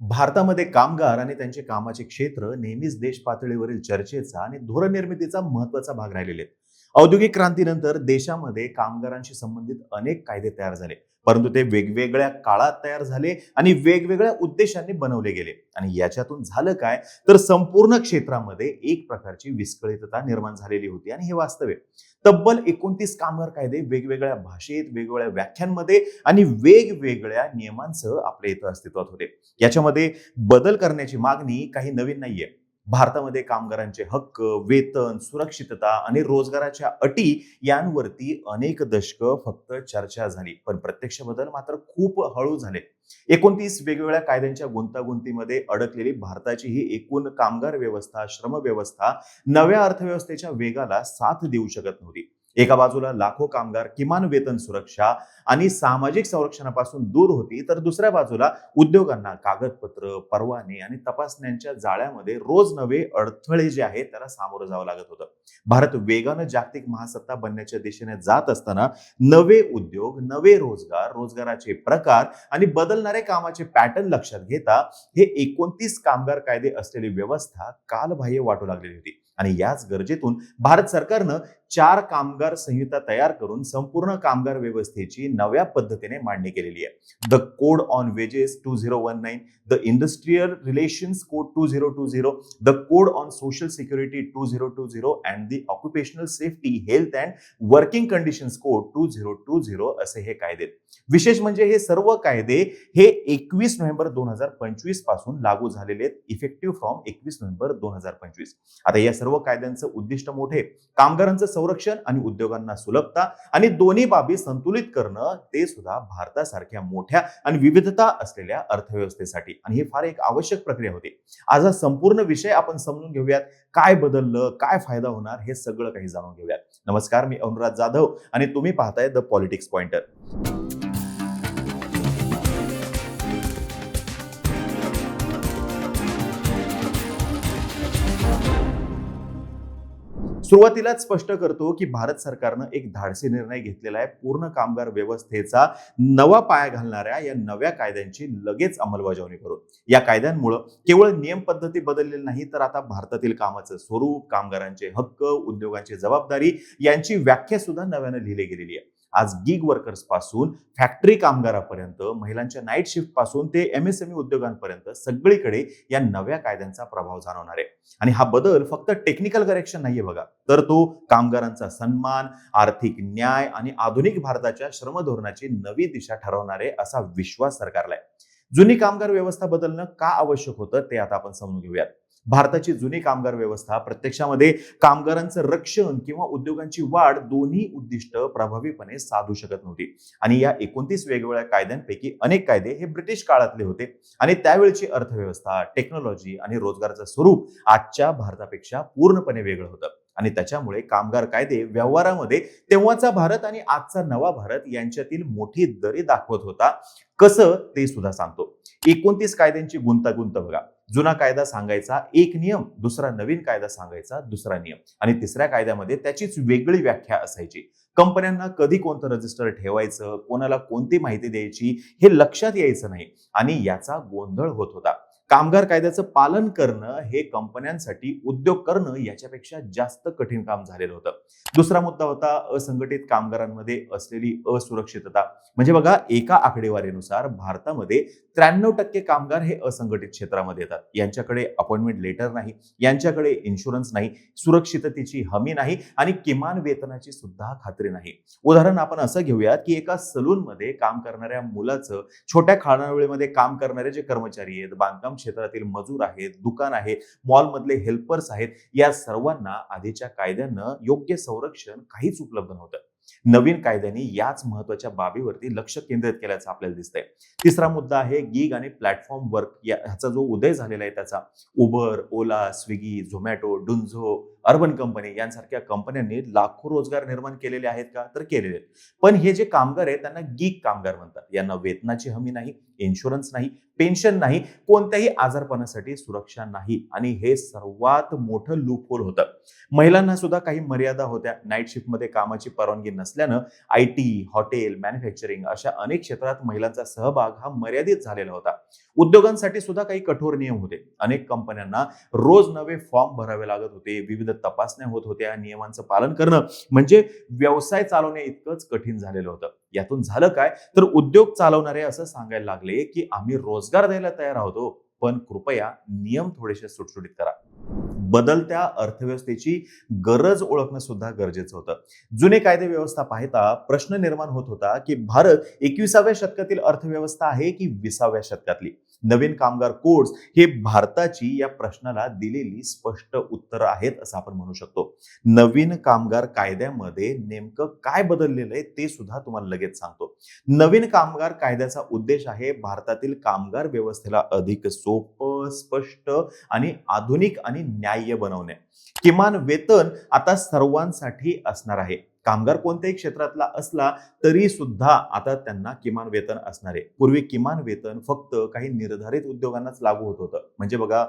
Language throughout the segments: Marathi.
भारतामध्ये कामगार आणि त्यांचे कामाचे क्षेत्र नेहमीच देश पातळीवरील चर्चेचा आणि धोरण निर्मितीचा महत्त्वाचा भाग राहिलेले आहेत. औद्योगिक क्रांतीनंतर देशामध्ये कामगारांशी संबंधित अनेक कायदे तयार झाले. परंतु ते वेगवेगळ्या काळात तयार झाले आणि वेगवेगळ्या उद्देशांनी बनवले गेले. आणि याच्यातून झालं काय? तर संपूर्ण क्षेत्रामध्ये एक प्रकारची विस्कळीतता निर्माण झालेली होती आणि हे वास्तव आहे तब्बल एकोणतीस कामगार कायदे वेगवेगळ्या भाषेत वेगवेगळ्या व्याख्यांमध्ये आणि वेगवेगळ्या नियमांसह आपल्या इथं अस्तित्वात होते. याच्यामध्ये बदल करण्याची मागणी काही नवीन नाहीये. भारतामध्ये कामगारांचे हक्क वेतन सुरक्षितता आणि रोजगाराच्या अटी यांवरती अनेक दशकं फक्त चर्चा झाली. पण प्रत्यक्ष बदल मात्र खूप हळू झाले. एकोणतीस वेगवेगळ्या कायद्यांच्या गुंतागुंतीमध्ये अडकलेली भारताची ही एकूण कामगार व्यवस्था श्रम व्यवस्था नव्या अर्थव्यवस्थेच्या वेगाला साथ देऊ शकत नव्हती. एका बाजूला लाखो कामगार किमान वेतन सुरक्षा आणि सामाजिक संरक्षणापासून दूर होती तर दुसऱ्या बाजूला उद्योगांना कागदपत्र परवाने आणि तपासण्यांच्या जाळ्यामध्ये रोज नवे अडथळे जे आहेत त्याला सामोरं जावं लागत होतं. भारत वेगानं जागतिक महासत्ता बनण्याच्या दिशेने जात असताना नवे उद्योग नवे रोजगार रोजगाराचे प्रकार आणि बदलणारे कामाचे पॅटर्न लक्षात घेता हे एकोणतीस कामगार कायदे असलेली व्यवस्था कालबाह्य वाटू लागलेली होती. आणि याच गरजेतून भारत सरकारनं चार कामगार संहिता तयार करून संपूर्ण कामगार व्यवस्थेची नव्या पद्धतीने मांडणी केलेली आहे. The code on wages two zero one nine the industrial relations code two zero two zero the code on social security two zero two zero and the occupational safety health and working conditions code two zero two zero असे हे कायदे विशेष म्हणजे हे सर्व कायदे हे एकवीस नोव्हेंबर दोन हजार पंचवीसपासून लागू झालेले आहेत इफेक्टिव्ह फ्रॉम एकवीस नोव्हेंबर दोन हजार पंचवीस. आता या सर्व कायद्यांचं उद्दिष्ट मोठे कामगारांचं संरक्षण आणि उद्योगांना सुलभता आणि दोन्ही बाबी संतुलित करणं ते सुद्धा भारतासारख्या मोठ्या आणि विविधता असलेल्या अर्थव्यवस्थेसाठी. आणि ही फार एक आवश्यक प्रक्रिया होती. आज हा संपूर्ण विषय आपण समजून घेऊयात. काय बदललं काय फायदा होणार हे सगळं काही जाणून घेऊयात. नमस्कार मी अनुराग जाधव आणि तुम्ही पाहताय द पॉलिटिक्स पॉइंटर सुरुवातीलाच स्पष्ट करतो की भारत सरकारनं एक धाडसी निर्णय घेतलेला आहे. पूर्ण कामगार व्यवस्थेचा नवा पाया घालणाऱ्या या नव्या कायद्यांची लगेच अंमलबजावणी करून. या कायद्यांमुळं केवळ नियम पद्धती बदललेली नाही तर आता भारतातील कामाचं स्वरूप कामगारांचे हक्क उद्योगांची जबाबदारी यांची व्याख्या सुद्धा नव्यानं लिहिली गेलेली आहे. आज गिग वर्कर्सपासून फॅक्टरी कामगारापर्यंत महिलांच्या नाईट शिफ्टपासून ते एमएसएमई उद्योगांपर्यंत सगळीकडे या नव्या कायद्यांचा प्रभाव जाणवणार आहे. आणि हा बदल फक्त टेक्निकल करेक्शन नाहीये बघा. तर तो कामगारांचा सन्मान आर्थिक न्याय आणि आधुनिक भारताच्या श्रम धोरणाची नवी दिशा ठरवणारे असा विश्वास सरकारला आहे. जुनी कामगार व्यवस्था बदलणं का आवश्यक होतं ते आता आपण समजून घेऊयात. भारताची जुनी कामगार व्यवस्था प्रत्यक्षामध्ये कामगारांचं रक्षण किंवा उद्योगांची वाढ दोन्ही उद्दिष्ट प्रभावीपणे साधू शकत नव्हती. आणि या एकोणतीस वेगवेगळ्या कायद्यांपैकी अनेक कायदे हे ब्रिटिश काळातले होते. आणि त्यावेळची अर्थव्यवस्था टेक्नॉलॉजी आणि रोजगाराचं स्वरूप आजच्या भारतापेक्षा पूर्णपणे वेगळं होतं. आणि त्याच्यामुळे कामगार कायदे व्यवहारामध्ये तेव्हाचा भारत आणि आजचा नवा भारत यांच्यातील मोठी दरी दाखवत होता. कसं ते सुद्धा सांगतो. एकोणतीस कायद्यांची गुंतागुंत बघा. जुना कायदा सांगायचा एक नियम दुसरा नवीन कायदा सांगायचा दुसरा नियम. आणि तिसऱ्या कायद्यामध्ये त्याचीच वेगळी व्याख्या असायची. कंपन्यांना कधी कोणतं रजिस्टर ठेवायचं कोणाला कोणती माहिती द्यायची हे लक्षात यायचं नाही. आणि याचा गोंधळ होत होता. कामगार कायद्याचं पालन करणं हे कंपन्यांसाठी उद्योग करणं याच्यापेक्षा जास्त कठीण काम झालेलं होतं. दुसरा मुद्दा होता असंघटित कामगारांमध्ये असलेली असुरक्षितता. म्हणजे बघा एका आकडेवारीनुसार भारतामध्ये त्र्याण्णव टक्के कामगार हे असंघटित क्षेत्रामध्ये येतात. यांच्याकडे अपॉइंटमेंट लेटर नाही यांच्याकडे इन्शुरन्स नाही सुरक्षिततेची हमी नाही आणि किमान वेतनाची सुद्धा खात्री नाही. उदाहरण आपण असं घेऊयात की एका सलूनमध्ये काम करणाऱ्या मुलाचं छोट्या खानावळीमध्ये काम करणारे जे कर्मचारी आहेत बांधकाम क्षेत्रातील मजूर आहेत दुकान आहे मॉलमधले हेल्पर्स आहेत या सर्वांना आधीच्या कायद्यानं योग्य संरक्षण काहीच उपलब्ध नव्हतं. नवीन कायद्याने याच महत्त्वाच्या बाबीवरती लक्ष केंद्रित केल्याचं आपल्याला दिसतंय. तिसरा मुद्दा आहे गिग आणि प्लॅटफॉर्म वर्क ह्याचा जो उदय झालेला आहे त्याचा. Uber Ola Swiggy Zomato Dunzo Urban Company यांसारख्या कंपन्यांनी लाखो रोजगार निर्माण केलेले आहेत का? तर केलेले आहेत. पण हे जे कामगार आहेत त्यांना गिग कामगार म्हणतात. यांना वेतनाची हमी नाही इन्शुरन्स नाही पेन्शन नाही कोणत्याही आजारपणासाठी सुरक्षा नाही. आणि हे सर्वात मोठं लूपहोल होतं. महिलांना सुद्धा काही मर्यादा होत्या. नाईट शिफ्टमध्ये कामाची परवानगी नसल्यानं आय टी हॉटेल मॅन्युफॅक्चरिंग अशा अनेक क्षेत्रात महिलांचा सहभाग हा मर्यादित झालेला होता. उद्योगांसाठी सुद्धा काही कठोर नियम होते. अनेक कंपन्यांना रोज नवे फॉर्म भरावे लागत होते विविध तपासण्या होत होत्या नियमांचं पालन करणं म्हणजे व्यवसाय चालवणे इतकंच कठीण झालेलं होतं. यातून झालं काय? तर उद्योग चालवणारे असं सांगायला लागले की आम्ही रोजगार द्यायला तयार आहोत हो, पण कृपया नियम थोडेसे सुटसुटीत करा. बदलत्या अर्थव्यवस्थेची गरज ओळखणं सुद्धा गरजेचं होतं. जुने कायदे व्यवस्था पाहता प्रश्न निर्माण होत होता की भारत एकविसाव्या शतकातील अर्थव्यवस्था आहे की विसाव्या शतकातली? नवीन कामगार कोड्स हे भारताची या प्रश्नाला दिलेली स्पष्ट उत्तर आहेत असं आपण म्हणू शकतो. नवीन कामगार कायद्यामध्ये नेमकं काय बदललेलं आहे ते सुद्धा तुम्हाला लगेच सांगतो. नवीन कामगार कायद्याचा उद्देश आहे भारतातील कामगार व्यवस्थेला अधिक सोपं स्पष्ट आणि आधुनिक आणि न्याय्य बनवणे. किमान वेतन आता सर्वांसाठी असणार आहे. कामगार कोणत्याही क्षेत्रातला असला तरी सुद्धा आता त्यांना किमान वेतन असणार आहे. पूर्वी किमान वेतन फक्त काही निर्धारित उद्योगांनाच लागू होत होतं. म्हणजे बघा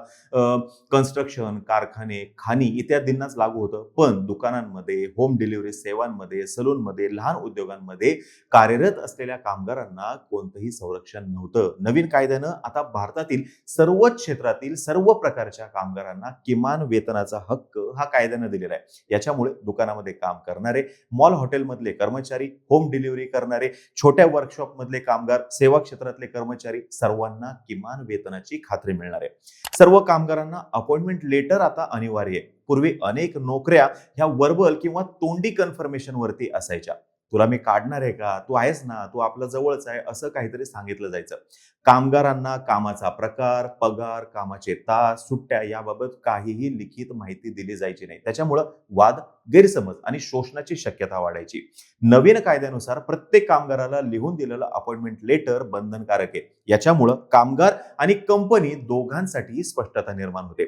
कन्स्ट्रक्शन कारखाने खाणी इत्यादींनाच लागू होतं. पण दुकानांमध्ये होम डिलिव्हरी सेवांमध्ये सलूनमध्ये लहान उद्योगांमध्ये कार्यरत असलेल्या कामगारांना कोणतंही संरक्षण नव्हतं. नवीन कायद्यानं आता भारतातील सर्वच क्षेत्रातील सर्व प्रकारच्या कामगारांना किमान वेतनाचा हक्क हा कायद्यानं दिलेला आहे. याच्यामुळे दुकानामध्ये काम करणारे मॉल हॉटेलमधले कर्मचारी होम डिलिव्हरी करणारे छोट्या वर्कशॉप मधले कामगार सेवा क्षेत्रातले कर्मचारी सर्वांना किमान वेतनाची खात्री मिळणार आहे. सर्व कामगारांना अपॉइंटमेंट लेटर आता अनिवार्य आहे. पूर्वी अनेक नोकऱ्या ह्या वर्बल किंवा तोंडी कन्फर्मेशन वरती असायच्या. तुला मी काढणार आहे का? तू आहेस ना? तू आपला जवळच आहे असं काहीतरी सांगितलं जायचं. कामगारांना कामाचा प्रकार पगार कामाचे तास सुट्ट्या याबाबत काहीही लिखित माहिती दिली जायची नाही. त्याच्यामुळं वाद गैरसमज आणि शोषणाची शक्यता वाढायची. नवीन कायद्यानुसार प्रत्येक कामगाराला लिहून दिलेलं अपॉइंटमेंट लेटर बंधनकारक आहे. याच्यामुळं कामगार आणि कंपनी दोघांसाठी स्पष्टता निर्माण होते.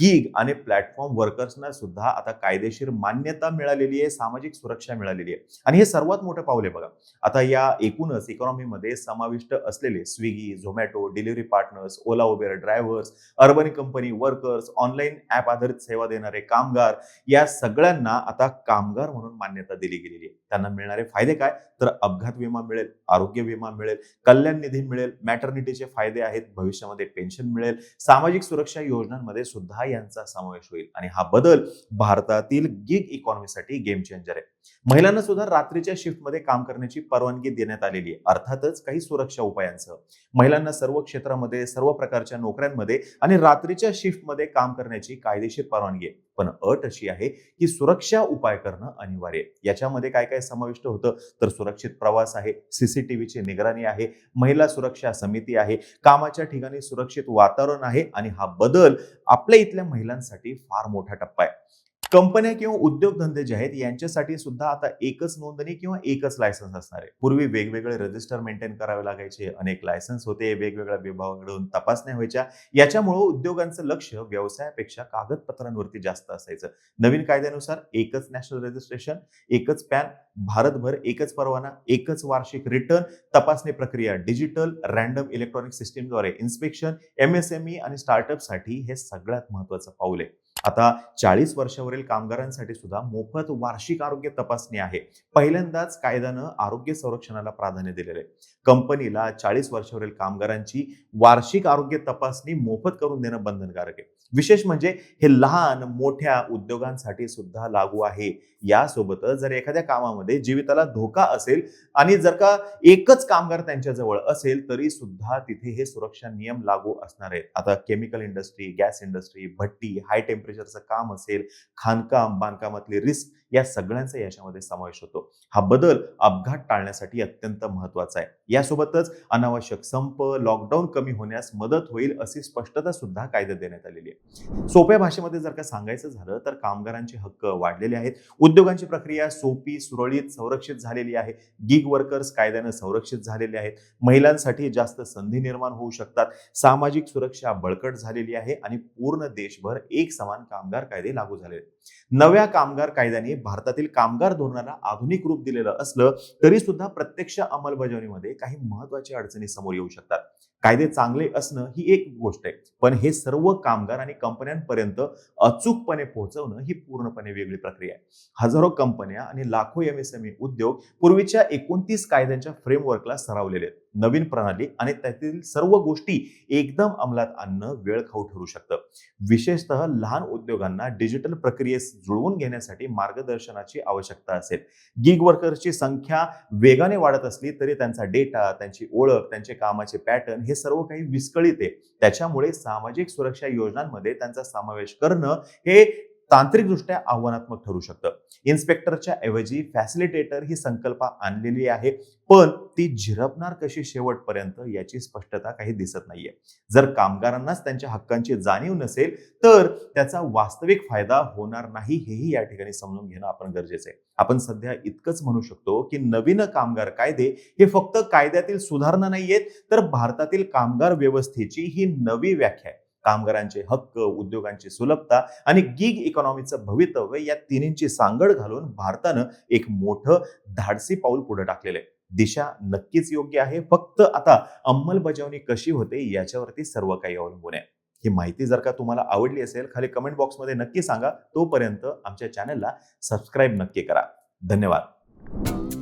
गिग आणि प्लॅटफॉर्म वर्कर्सना सुद्धा आता कायदेशीर मान्यता मिळालेली आहे सामाजिक सुरक्षा मिळालेली आहे. आणि हे सर्वात मोठं पाऊल आहे बघा. आता या एकूणच इकॉनॉमीमध्ये समाविष्ट असलेले Swiggy Zomato delivery partners Ola Uber drivers Urban Company workers online app आधारित सेवा देणारे कामगार या सगळ्यांना आता कामगार म्हणून मान्यता दिली गेलेली आहे. त्यांना मिळणारे फायदे काय? तर अपघात विमा मिळेल आरोग्य विमा मिळेल कल्याण निधी मिळेल मॅटर्निटीचे फायदे आहेत भविष्यामध्ये पेन्शन मिळेल सामाजिक सुरक्षा योजनांमध्ये सुद्धा यांचा समावेश होईल. आणि हा बदल भारतातील गिग इकॉनॉमीसाठी गेम चेंजर आहे. महिलांना सुद्धा रात्रीच्या शिफ्टमध्ये काम करण्याची परवानगी देण्यात आलेली आहे. अर्थातच काही सुरक्षा उपायांसह. महिलांना सर्व क्षेत्रामध्ये सर्व प्रकारच्या नोकऱ्यांमध्ये आणि रात्रीच्या शिफ्टमध्ये काम करण्याची कायदेशीर परवानगी आहे. पण अट अशी आहे की सुरक्षा उपाय करणं अनिवार्य याच्यामध्ये काय काय समाविष्ट होतं? तर सुरक्षित प्रवास आहे सीसीटीव्हीची निगराणी आहे महिला सुरक्षा समिती आहे कामाच्या ठिकाणी सुरक्षित वातावरण आहे आणि हा बदल आपल्या इथल्या महिलांसाठी फार मोठा टप्पा आहे. कंपन्या किंवा उद्योगधंदे जे आहेत यांच्यासाठी सुद्धा आता एकच नोंदणी किंवा एकच लायसन्स असणार आहे. पूर्वी वेगवेगळे रजिस्टर मेंटेन करावे लागायचे अनेक लायसन्स होते वेगवेगळ्या विभागाकडून तपासण्या व्हायच्या. याच्यामुळे उद्योगांचं लक्ष व्यवसायापेक्षा कागदपत्रांवरती जास्त असायचं. नवीन कायद्यानुसार एकच नॅशनल रजिस्ट्रेशन एकच पॅन भारतभर एकच परवाना एकच वार्षिक रिटर्न तपासणी प्रक्रिया डिजिटल रॅन्डम इलेक्ट्रॉनिक सिस्टीमद्वारे इन्स्पेक्शन एमएसएमई आणि स्टार्टअपसाठी हे सगळ्यात महत्वाचं पाऊल आहे. आता चाळीस वर्षावरील कामगारांसाठी सुद्धा मोफत वार्षिक आरोग्य तपासणी आहे. पहिल्यांदाच कायद्यानं आरोग्य संरक्षणाला प्राधान्य दिलेलं आहे. कंपनीला चाळीस वर्षावरील कामगारांची वार्षिक आरोग्य तपासणी मोफत करून देणं बंधनकारक आहे. विशेष म्हणजे हे लहान मोठ्या उद्योगांसाठी सुद्धा लागू आहे. यासोबतच जर एखाद्या कामामध्ये जीविताला धोका असेल आणि जर का एकच कामगार त्यांच्याजवळ असेल तरी सुद्धा तिथे हे सुरक्षा नियम लागू असणार आहेत. आता केमिकल इंडस्ट्री गॅस इंडस्ट्री भट्टी हाय टेम्परेचरचं काम असेल खाणकाम बांधकामातली रिस्क या सगळ्यांचा याच्यामध्ये समावेश होतो. हा बदल अपघात टाळण्यासाठी अत्यंत महत्त्वाचा आहे. यासोबतच अनावश्यक संप लॉकडाऊन कमी होण्यास मदत होईल अशी स्पष्टता सुद्धा कायद्यात देण्यात आलेली आहे. सोप्या भाषेमध्ये जर का सांगायचं झालं तर कामगारांचे हक्क वाढलेले आहेत. उद्योगांची प्रक्रिया सोपी सुरळीत संरक्षित झालेली आहे. गिग वर्कर्स कायद्यानं संरक्षित झालेले आहेत. महिलांसाठी जास्त संधी निर्माण होऊ शकतात. सामाजिक सुरक्षा बळकट झालेली आहे आणि पूर्ण देशभर एक समान कामगार कायदे लागू झाले आहेत. नव्या कामगार कायद्याने भारतातील कामगार धोरणाला आधुनिक रूप दिलेलं असलं तरी सुद्धा प्रत्यक्ष अंमलबजावणीमध्ये काही महत्त्वाच्या अडचणी समोर येऊ शकतात. कायदे चांगले असणं ही एक गोष्ट आहे. पण हे सर्व कामगार आणि कंपन्यांपर्यंत अचूकपणे पोहोचवणं ही पूर्णपणे वेगळी प्रक्रिया आहे. हजारो कंपन्या आणि लाखो एमएसएमई उद्योग पूर्वीच्या एकोणतीस कायद्यांच्या फ्रेमवर्कला सरावलेले आहेत. नवीन प्रणाली आणि त्यातील सर्व गोष्टी एकदम अंमलात आणणं वेळ खाऊ ठरू शकतं. विशेषतः लहान उद्योगांना डिजिटल प्रक्रियेस जुळवून घेण्यासाठी मार्गदर्शनाची आवश्यकता असेल. गिग वर्कर्सची संख्या वेगाने वाढत असली तरी त्यांचा डेटा त्यांची ओळख त्यांचे कामाचे पॅटर्न हे सर्व काही विस्कळीत आहे. त्याच्यामुळे सामाजिक सुरक्षा योजनांमध्ये त्यांचा समावेश करणं हे तांत्रिकदृष्ट्या आव्हानात्मक ठरू शकतं. इन्स्पेक्टरच्या ऐवजी फॅसिलिटेटर ही संकल्पना आणलेली आहे. पण ती झिरपणार कशी शेवटपर्यंत याची स्पष्टता काही दिसत नाहीये. जर कामगारांनाच त्यांच्या हक्कांची जाणीव नसेल तर त्याचा वास्तविक फायदा होणार नाही हेही या ठिकाणी समजून घेणं आपण गरजेचं आहे. आपण सध्या इतकंच म्हणू शकतो की नवीन कामगार कायदे हे फक्त कायद्यातील सुधारणा नाहीयेत तर भारतातील कामगार व्यवस्थेची ही नवी व्याख्या आहे. कामगारांचे हक्क उद्योगांची सुलभता आणि गिग इकॉनॉमीचं भवितव्य या तिन्हींची सांगड घालून भारतानं एक मोठं धाडसी पाऊल पुढे टाकलेलं आहे. दिशा नक्कीच योग्य आहे. फक्त आता अंमलबजावणी कशी होते याच्यावरती सर्व काही अवलंबून आहे. ही माहिती जर का तुम्हाला आवडली असेल खाली कमेंट बॉक्समध्ये नक्की सांगा. तोपर्यंत आमच्या चॅनलला सबस्क्राईब नक्की करा. धन्यवाद.